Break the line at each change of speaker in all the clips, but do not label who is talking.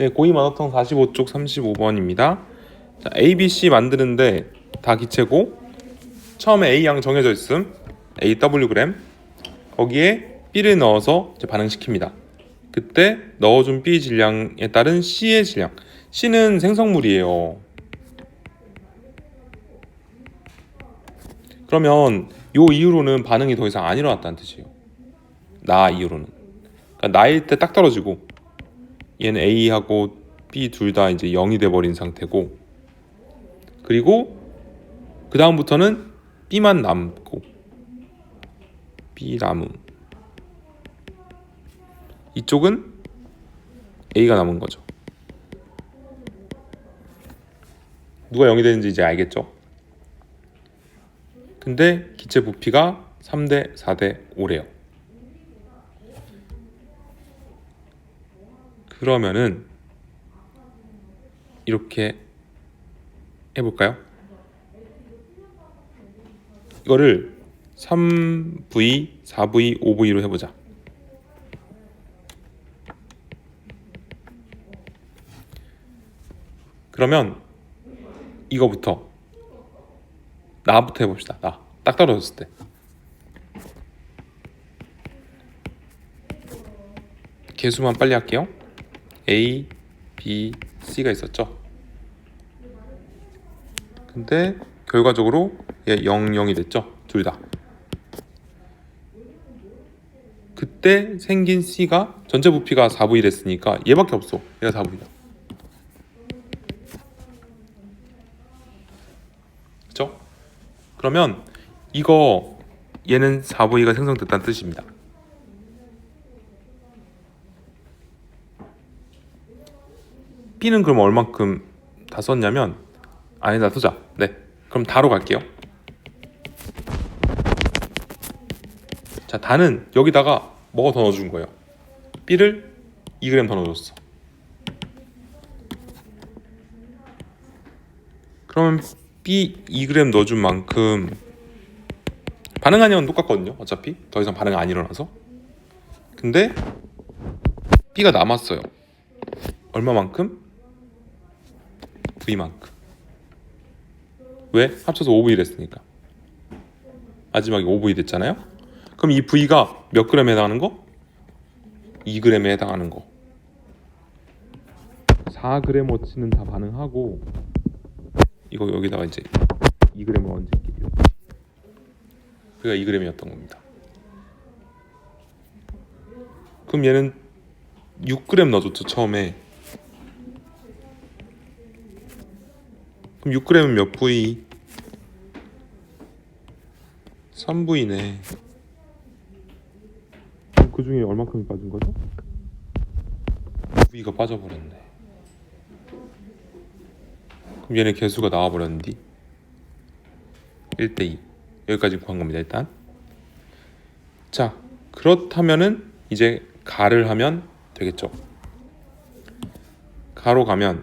네, 고이 만화통 45쪽 35번입니다. 자, A, B, C 만드는데 다 기체고 처음에 A 양 정해져 있음. A W 그램. 거기에 B를 넣어서 이제 반응시킵니다. 그때 넣어준 B 질량에 따른 C의 질량. C는 생성물이에요. 그러면 요 이후로는 반응이 더 이상 안 일어났다는 뜻이에요. 나 이후로는. 그러니까 나일 때 딱 떨어지고 얘는 A하고 B 둘 다 이제 0이 돼 버린 상태고 그리고 그 다음부터는 B만 남고 B 남음 이쪽은 A가 남은 거죠. 누가 0이 되는지 이제 알겠죠? 근데 기체 부피가 3대 4대 5래요. 그러면은 이렇게 해볼까요? 이거를 3V, 4V, 5V로 해보자. 그러면 이거부터 나부터 해봅시다. 나. 딱 떨어졌을 때. 개수만 빨리 할게요. A, B, C가 있었죠. 근데 결과적으로 얘 0, 0이 됐죠. 둘 다. 그때 생긴 C가 전체 부피가 4V 됐으니까 얘밖에 없어. 얘가 4V다. 그죠? 그러면 이거 얘는 4V가 생성됐다는 뜻입니다. B는 그럼 얼만큼 다 썼냐면 아니다 쓰자. 네. 그럼 다로 갈게요. 자, 다는 여기다가 뭐가 더 넣어준 거예요? B를 2g 더 넣어줬어. 그러면 B 2g 넣어준 만큼 반응하냐는 똑같거든요. 어차피 더 이상 반응 안 일어나서. 근데 B가 남았어요. 얼마만큼? V만큼. 왜? 합쳐서 5V 됐으니까. 마지막에 5V 됐잖아요. 그럼 이 V가 몇 g에 해당하는 거? 2g에 해당하는 거. 4g어치는 다 반응하고 이거 여기다가 이제 2g을 얹을게요. 그가 2g이었던 겁니다. 그럼 얘는 6g 넣어줬죠 처음에. 그럼 6g은 몇 V? 3V네. 그 중에 얼마큼이 빠진 거죠? V가 빠져버렸네. 그럼 얘네 개수가 나와버렸는데 1대2 여기까지 구한 겁니다 일단 자 그렇다면은 이제 가를 하면 되겠죠 가로 가면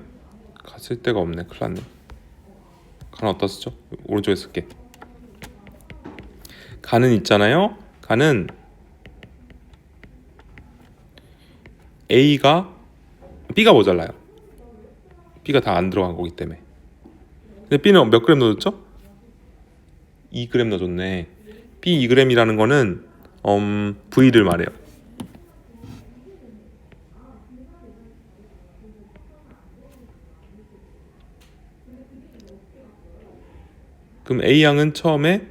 갔을 데가 없네 큰일 났네 가는 어디다 쓰죠? 오른쪽에 쓸게 가는 있잖아요 가는 A가 B가 모자라요 B가 다 안 들어간 거기 때문에 근데 B는 몇 그램 넣어줬죠? 2g 넣어줬네. B 2g이라는 거는 음, V를 말해요. 그럼 A 양은 처음에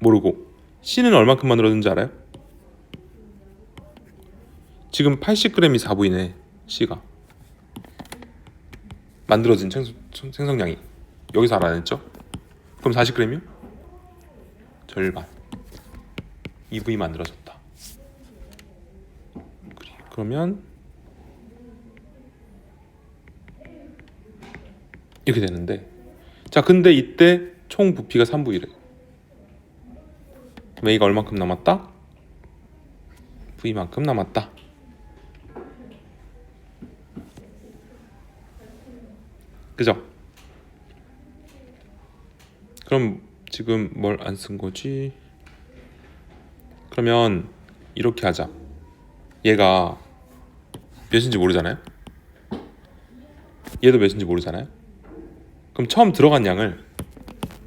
모르고 C는 얼마큼 만들어준지 알아요? 지금 80g이 4V네 C가 만들어진 생성, 생성 량이 여기서 알아냈죠? 그럼 40g이요? 절반 2V 만들어졌다 그러면 이렇게 되는데 자 근데 이때 총 부피가 3V래 그럼 A가 얼만큼 남았다? V만큼 남았다 그죠? 그럼 지금 뭘 안 쓴 거지? 그러면 이렇게 하자. 얘가 몇인지 모르잖아요. 얘도 몇인지 모르잖아요. 그럼 처음 들어간 양을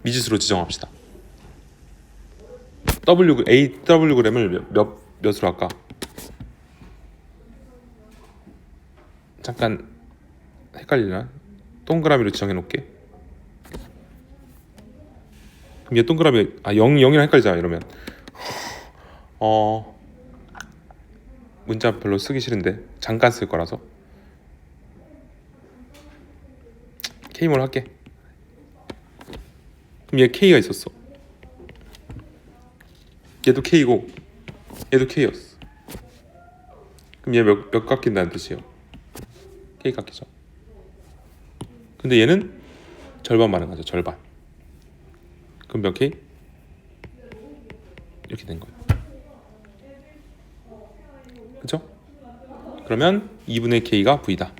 미지수로 지정합시다. W A W g램을 몇, 몇 몇으로 할까? 잠깐 헷갈리나? 동그라미로 지정해 놓을게. 그럼 얘 동그라미 아 0, 0이랑 헷갈리잖아 이러면 어 문자 별로 쓰기 싫은데 잠깐 쓸 거라서 K몰 할게 그럼 얘 K가 있었어. 얘도 K고 얘도 K였어. 그럼 얘 몇 몇 깎인다는 뜻이에요? K 깎이죠. 근데 얘는 절반 반응하죠 절반. 그럼 몇 K? 이렇게 된 거예요. 그죠? 그러면 2분의 K가 V다.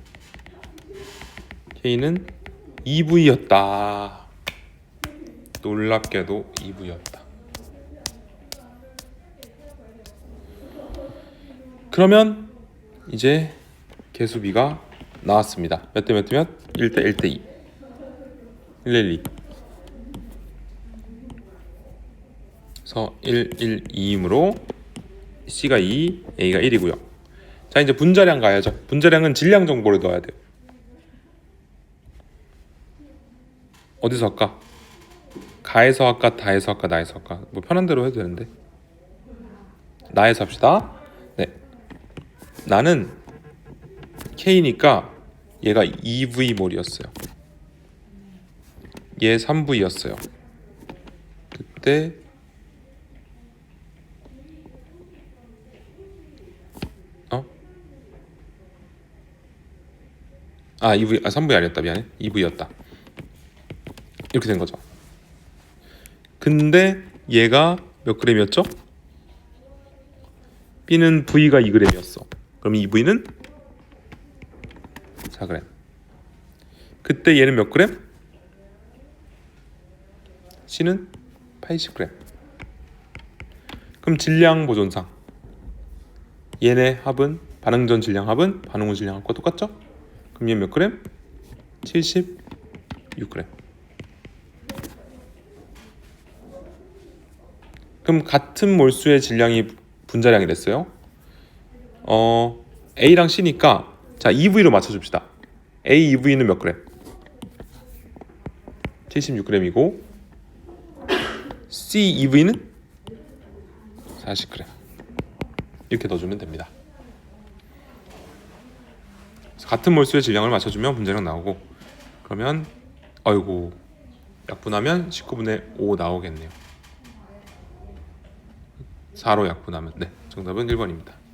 K는 2V였다 놀랍게도 2V였다 그러면 이제 개수비가 나왔습니다 몇 대 몇 대면 1대 1대 2 1, 1, 2 그래서 1, 1, 2이므로 C가 2, A가 1이고요. 자 이제 분자량 가야죠. 분자량은 질량 정보를 넣어야 돼요. 어디서 할까? 가에서 할까? 다에서 할까? 나에서 할까? 뭐 편한 대로 해도 되는데. 나에서 합시다. 네. 나는 K니까 얘가 2V 몰이었어요. 얘 3V였어요. 그때 어? 아 2V 아 3V 아니었다 미안해 2V였다 이렇게 된 거죠 근데 얘가 몇 그램이었죠? B는 V가 2g이었어 그럼 2V는 4g 그때 얘는 몇 그램? C는 80g 그럼 질량 보존상 얘네 합은 반응 전 질량 합은 반응 후 질량 합과 똑같죠? 그럼 얘몇 그램? 76g. 그럼 같은 몰수의 질량이 분자량이 됐어요. 어 A랑 C니까 자 EV로 맞춰 줍시다. A EV는 몇 그램? 76g이고 C EV는 40g. 이렇게 넣어 주면 됩니다. 그래서 같은 몰수의 질량을 맞춰주면 분자량 나오고 그러면 아이고 약분하면 19분의 5 나오겠네요. 4로 약분하면 네 정답은 1번입니다.